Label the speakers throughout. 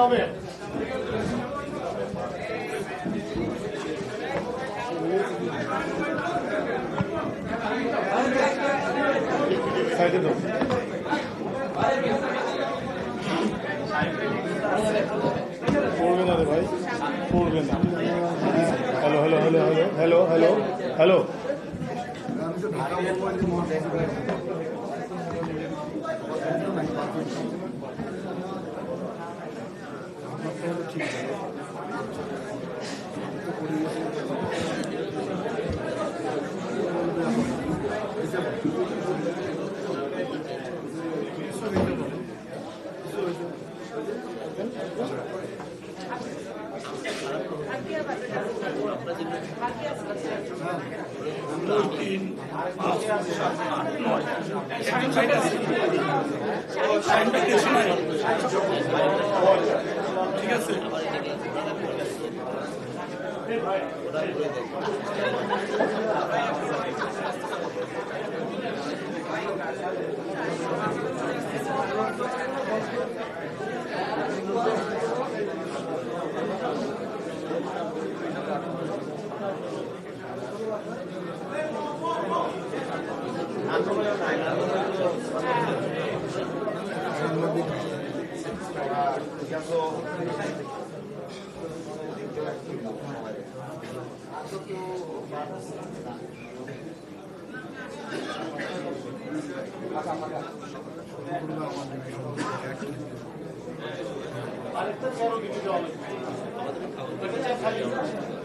Speaker 1: হবে সাইডে দাও পড়বে না রে ভাই পড়বে না hello hello hello hello hello hello hello তিন ঠিক আছে আরেকটা বড় কিছু জল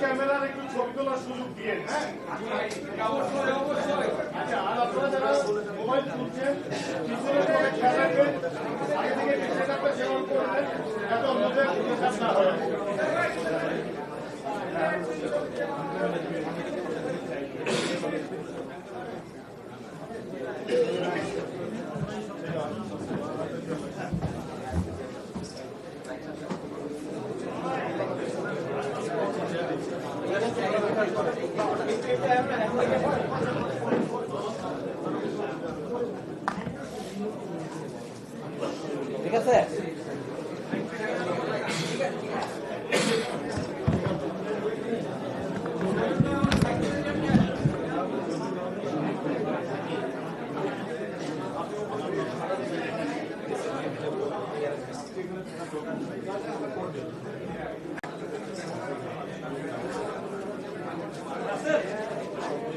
Speaker 1: ক্যামেরার একটু ছবি তোলার আচ্ছা আর আপনারা যারা মোবাইল তুলছেন পিছনে থেকে খেয়াল রাখবেন আগে থেকে পিছিয়ে থাকবে সেবন করবেন যাতে অন্যদের কাজ না হয়
Speaker 2: ঠিক আছে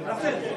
Speaker 1: That's it.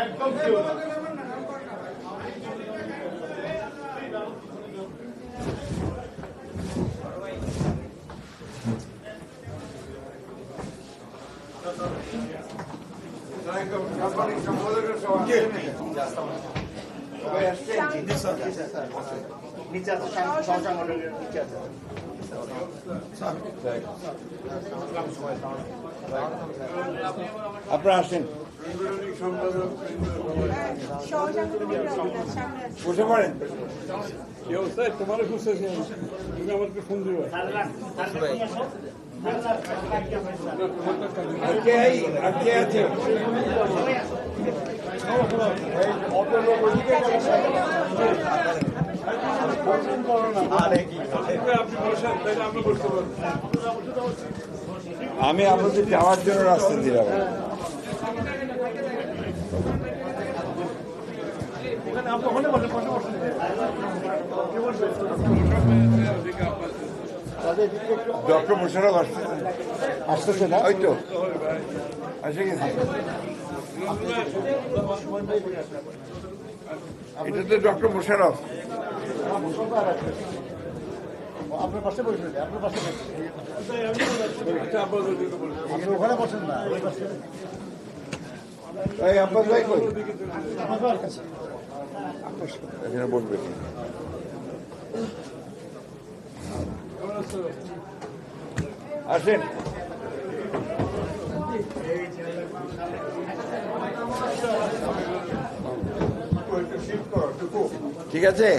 Speaker 1: একদম কেউ না। নিচে আছে সংসংগঠনের নিচে আছে
Speaker 2: আপনারা আসেন বসে পড়েন
Speaker 3: কি অবস্থা তোমার খুঁজতেছি আমি তুমি আমাকে ফোন দিবে
Speaker 2: আর কে এই আর কে আছে আমি আপনাদের যাওয়ার জন্য রাস্তা দিলাম ডক্টর মোশারফ আসতেছে আসতেছে না? ওই তো। এসে গেছে। এটা তো ডক্টর মোশারফ
Speaker 1: আপনার পাশে বসবেন আপনার পাশে বসবেন
Speaker 3: আপাতত দিকে
Speaker 1: আপনি ওখানে বসেন না
Speaker 2: এই আব্বাস ভাই কই? এখানে বসবে আসেন। ঠিক আছে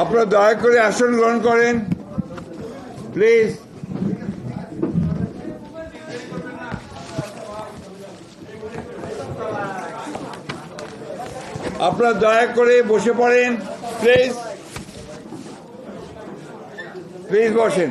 Speaker 2: আপনারা দয়া করে আসন গ্রহণ করেন। প্লিজ আপনারা দয়া করে বসে পড়েন। প্লিজ প্লিজ বসেন।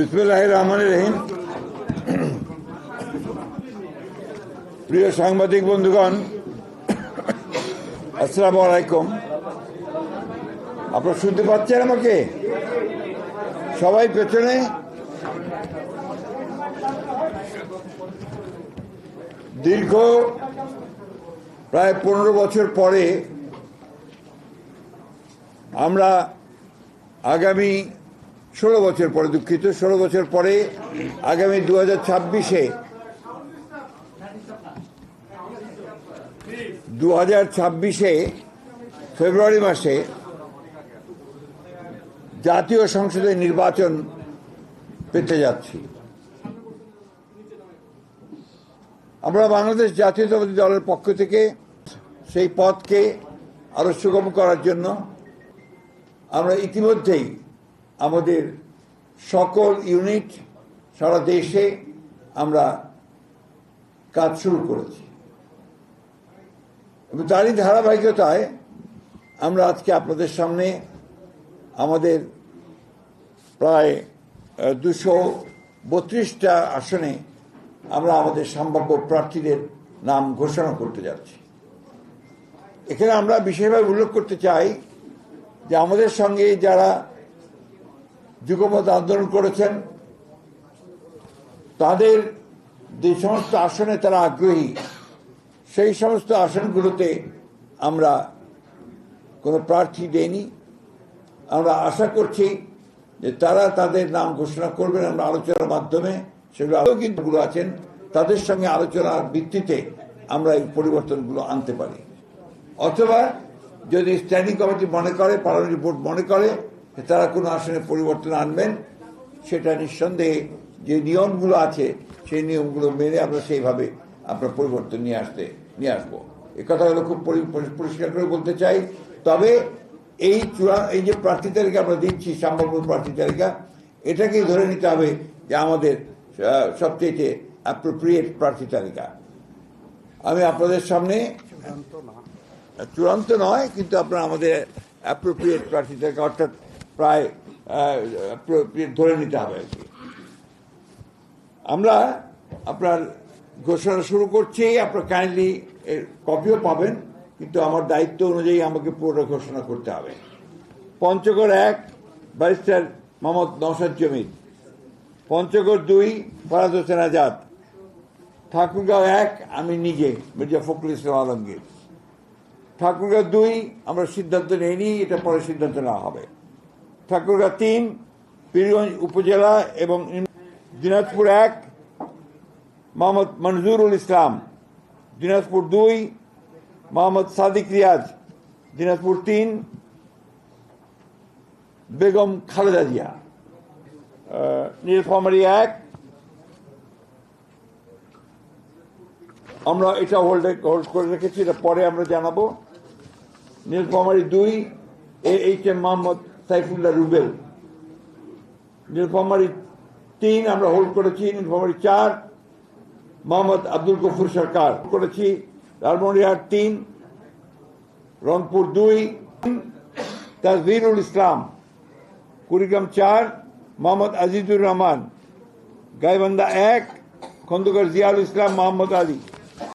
Speaker 2: বিসমুল্লাহ রহমান রহিম। প্রিয় সাংবাদিক বন্ধুগণ, আসসালামু আলাইকুম। আপনারা শুনতে পাচ্ছেন আমাকে? সবাই পেছনে? দীর্ঘ প্রায় পনেরো বছর পরে আমরা আগামী ষোলো বছর পরে দুঃখিত, ষোলো বছর পরে আগামী দু হাজার ছাব্বিশে দু হাজার ছাব্বিশে ফেব্রুয়ারি মাসে জাতীয় সংসদের নির্বাচন পেতে যাচ্ছি। আমরা বাংলাদেশ জাতীয়তাবাদী দলের পক্ষ থেকে সেই পথকে আরও সুগম করার জন্য আমরা ইতিমধ্যেই আমাদের সকল ইউনিট সারা দেশে আমরা কাজ শুরু করেছি। এবং তারই ধারাবাহিকতায় আমরা আজকে আপনাদের সামনে আমাদের প্রায় দুশো বত্রিশটা আসনে আমরা আমাদের সম্ভাব্য প্রার্থীদের নাম ঘোষণা করতে যাচ্ছি। এখানে আমরা বিশেষভাবে উল্লেখ করতে চাই যে আমাদের সঙ্গে যারা যুগপথ আন্দোলন করেছেন। তাদের যে সমস্ত আসনে তারা আগ্রহী, সেই সমস্ত আসনগুলোতে আমরা কোনো প্রার্থী দেইনি। আমরা আশা করছি যে তারা তাদের নাম ঘোষণা করবেন আমরা আলোচনার মাধ্যমে। সেগুলো আরও কিন্তু আছেন, তাদের সঙ্গে আলোচনার ভিত্তিতে আমরা এই পরিবর্তনগুলো আনতে পারি। অথবা যদি স্ট্যান্ডিং কমিটি মনে করে পার্লামেন্ট বোর্ড মনে করে তারা কোনো আসনে পরিবর্তন আনবেন সেটা নিঃসন্দেহে যে নিয়মগুলো আছে সেই নিয়মগুলো মেনে আমরা সেইভাবে আপনার পরিবর্তন নিয়ে আসতে নিয়ে আসব। এ কথাগুলো খুব পরি- পরি- পরিষ্কার করে বলতে চাই। তবে এই চূড়া এই যে প্রার্থী তালিকা আমরা দিচ্ছি সম্ভাব্য প্রার্থী তালিকা এটাকেই ধরে নিতে হবে যে আমাদের সবচেয়ে অ্যাপ্রোপ্রিয়েট প্রার্থী তালিকা। আমি আপনাদের সামনে চূড়ান্ত নয় কিন্তু আপনার আমাদের অ্যাপ্রোপ্রিয়েট প্রার্থী তালিকা অর্থাৎ প্রায় ধরে নিতে হবে আর কি। আমরা আপনার ঘোষণা শুরু করছি, আপনার কাইন্ডলি এর কপিও পাবেন, কিন্তু আমার দায়িত্ব অনুযায়ী আমাকে পুরোটা ঘোষণা করতে হবে। পঞ্চগড় এক, ব্যারিস্টার মোহাম্মদ নওশাদ জমির পঞ্চগড় দুই, ফরাজ হোসেন আজাদ। ঠাকুরগাঁও এক, আমি নিজে, মির্জা ফখরুল ইসলাম আলমগীর। ঠাকুরগাঁও দুই, আমরা সিদ্ধান্ত নেইনি, এটা পরে সিদ্ধান্ত নেওয়া হবে। ঠাকুরগাঁও তিন, পীরগঞ্জ উপজেলা এবং দিনাজপুর এক, মোহাম্মদ মনজুরুল ইসলাম। দিনাজপুর দুই, মোহাম্মদ সাদিক রিয়াজ। দিনাজপুর তিন, বেগম খালেদা জিয়া। নীলফামারী এক। আমরা এটা হোল্ড হোল্ড করে রেখেছি, এটা পরে আমরা জানাব। নীলফামারী দুই এইচ এম মোহাম্মদ সাইফুল্লাহ রুবেল। নীলফামারী তিন, আমরা হোল্ড করেছি, নীলফামারী চার, মোহাম্মদ আব্দুল গফুর সরকার করেছি, লালমনিরহাট তিন, রংপুর দুই তাজভিরুল ইসলাম কুড়িগ্রাম চার, মোহাম্মদ আজিজুর রহমান গাইবান্ধা এক, খন্দকার জিয়াউল ইসলাম মোহাম্মদ আলী।